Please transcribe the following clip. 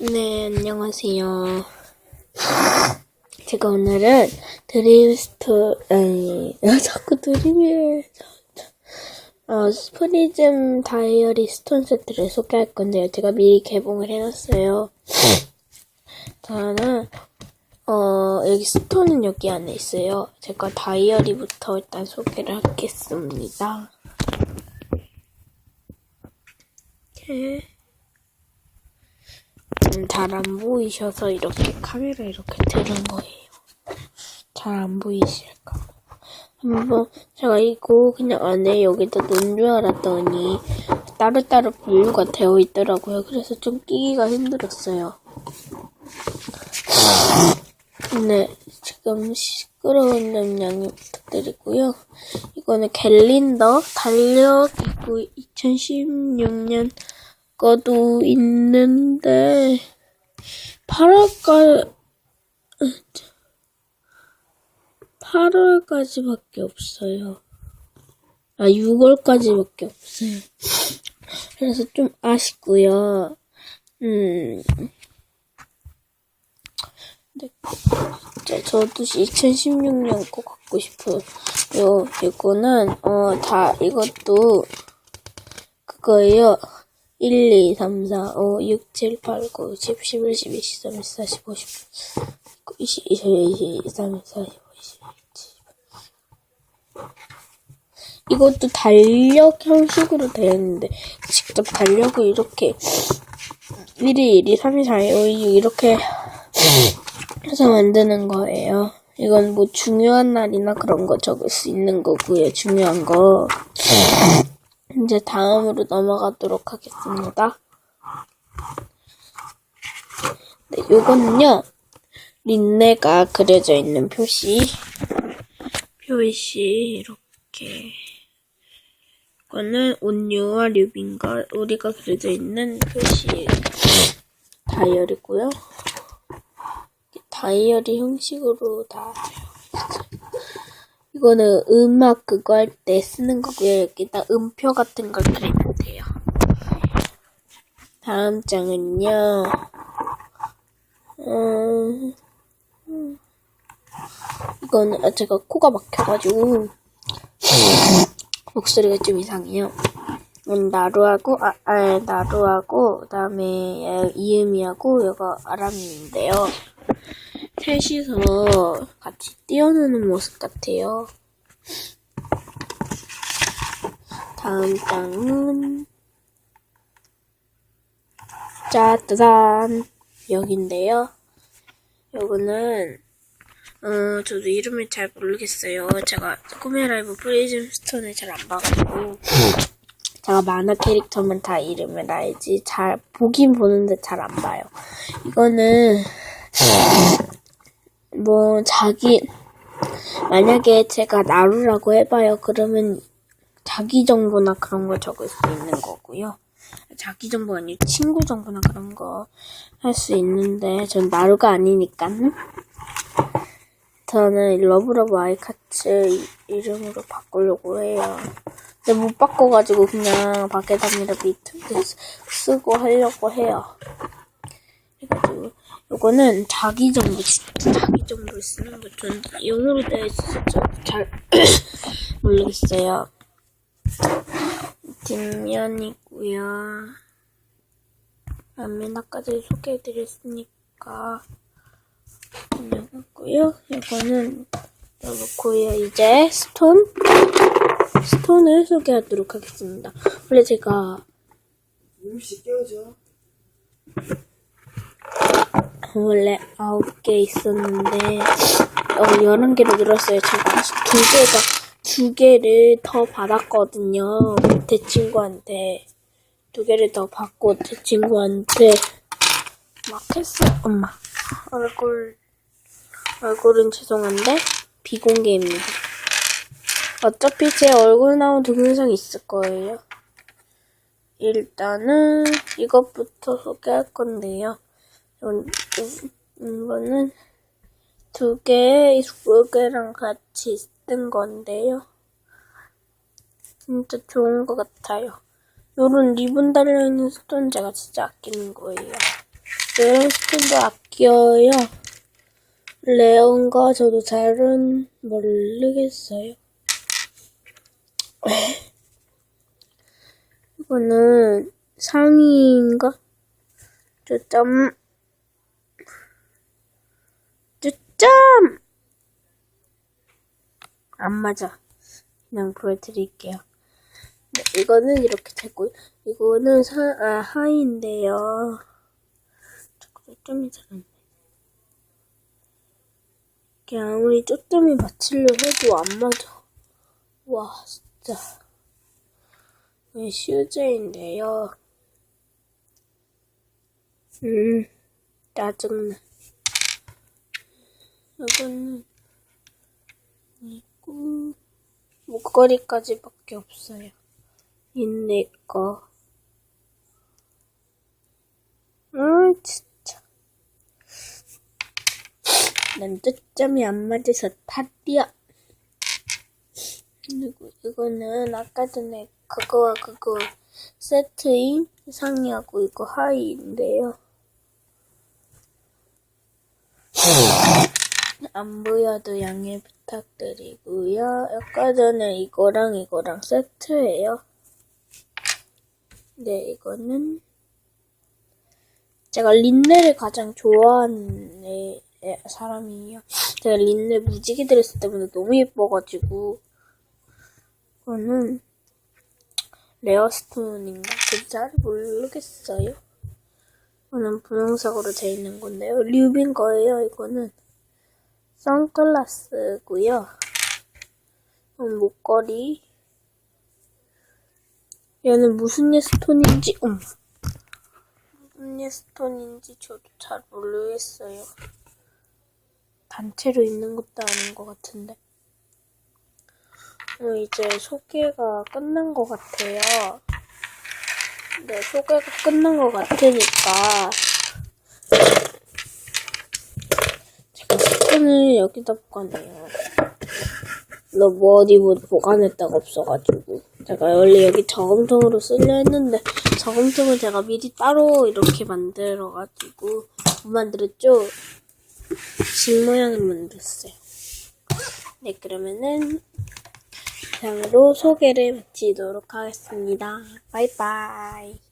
네, 안녕하세요. 제가 오늘은 드림스토, 아니, 아, 자꾸 드림이, 어, 스프리즘 다이어리 스톤 세트를 소개할 건데요. 제가 미리 개봉을 해놨어요. 저는, 어, 여기 스톤은 여기 안에 있어요. 제가 다이어리부터 일단 소개를 하겠습니다. 이렇게. 음, 잘안 보이셔서 이렇게 카메라 이렇게 들은 거예요. 잘 안 보이실까? 한번 제가 이거 그냥 안에 여기다 넣은 줄 알았더니 따로따로 분류가 되어 있더라고요. 그래서 좀 끼기가 힘들었어요. 네, 지금 시끄러운 점 양해 부탁드리고요. 이거는 갤린더 달력이고 2016년 거도 있는데 8월까 8월까지밖에 없어요. 아 6월까지밖에 없어요. 그래서 좀 아쉽고요. 음. 네. 저도 2016년 거 갖고 싶어요. 요 이거는 어 다 이것도 그거예요. 1, 2, 3, 4, 5, 6, 7, 8, 9, 10, 11, 12, 13, 14, 15, 16, 20, 21, 22, 23, 24, 25, 26, 27. 이것도 달력 형식으로 되어 있는데, 직접 달력을 이렇게 1위, 1위, 3위, 4위, 5위, 이렇게 해서 만드는 거예요. 이건 뭐 중요한 날이나 그런 거 적을 수 있는 거고요. 중요한 거. 이제 다음으로 넘어가도록 하겠습니다. 네, 요거는요. 린네가 그려져 있는 표시. 표시 이렇게. 이거는 온유와 류빈과 우리가 그려져 있는 표시 다이어리고요. 다이어리 형식으로 다 이거는 음악 그거 할 때 쓰는 거고요. 여기다 음표 같은 걸 그리면 돼요. 다음 장은요. 음, 이거는 아, 제가 코가 막혀가지고 목소리가 좀 이상해요. 음, 나루하고 아, 아 나루하고 그다음에 이음이하고 이거 아람인데요. 셋이서 같이 뛰어노는 모습 같아요. 다음 장은 짜자잔 여기인데요. 요거는 어 저도 이름을 잘 모르겠어요. 제가 꿈의 라이브 프리즘 스톤을 잘 안 봐가지고 제가 만화 캐릭터만 다 이름을 알지 잘 보긴 보는데 잘 안 봐요. 이거는 뭐 자기 만약에 제가 나루라고 해봐요. 그러면 자기 정보나 그런 걸 적을 수 있는 거고요. 자기 정보 아니고 친구 정보나 그런 거 할 수 있는데 전 나루가 아니니까. 저는 러브러브 아이카츠 이름으로 바꾸려고 해요. 근데 못 바꿔가지고 그냥 밖에다니다 비트 쓰고 하려고 해요. 그래가지고 요거는 자기 정보 자기 정보를 쓰는 거전 영어로 되어 있어서 잘 모르겠어요. 뒷면이고요. 라면 아까지 소개해드렸으니까 했고요. 이거는 넣어놓고요. 이제 스톤 스톤을 소개하도록 하겠습니다. 원래 제가 음식 깨워줘. 원래 아홉 개 있었는데 어, 열한 개로 늘었어요. 제가 두 개가 두 개를 더 받았거든요. 제 친구한테 두 개를 더 받고 제 친구한테 막 했어. 엄마 얼굴 얼굴은 죄송한데 비공개입니다. 어차피 제 얼굴 나온 동영상 있을 거예요. 일단은 이것부터 소개할 건데요. 이거는 두 개의 수개랑 같이 쓴 건데요. 진짜 좋은 것 같아요. 요런 리본 달려있는 스톤 제가 진짜 아끼는 거예요. 이런 스톤도 아껴요. 레온과 저도 잘은 모르겠어요. 이거는 상의인가? 쪼점. 쪼 점! 안 맞아. 그냥 보여드릴게요. 네, 이거는 이렇게 되고, 이거는 사, 아, 하의인데요. 자꾸 쪼점이 잘안 돼. 아무리 쪼점이 맞추려 해도 안 맞아. 와, 진짜. 네, 슈즈인데요. 음, 짜증나. 이거는, 있고, 목걸이까지밖에 없어요. 있네, 거. 음, 진짜. 난 초점이 안 맞아서 탈이야. 그리고 이거는 아까 전에 그거와 그거 세트인 상의하고 이거 하의인데요. 안 보여도 양해 부탁드리고요. 아까 전에 이거랑 이거랑 세트예요. 네, 이거는 제가 린네를 가장 좋아하는 사람이에요. 제가 린네 무지개 드레스 때문에 너무 예뻐가지고 이거는 레어스톤인가? 그잘 모르겠어요. 이거는 분홍색으로 되어 있는 건데요. 류빈 거예요. 이거는 선글라스고요. 이건 목걸이. 얘는 무슨 예스톤인지, 음. 무슨 예스톤인지 저도 잘 모르겠어요. 단체로 있는 것도 아닌 것 같은데. 어, 이제 소개가 끝난 것 같아요. 네, 소개가 끝난 것 같으니까 제가 스푼을 여기다 보관해요. 너뭐 어디 뭐 보관할 데가 없어가지고 제가 원래 여기 저금통으로 쓰려 했는데 저금통을 제가 미리 따로 이렇게 만들어가지고 못 만들었죠? 집 모양을 만들었어요. 네, 그러면은 이상으로 소개를 마치도록 하겠습니다. 바이바이.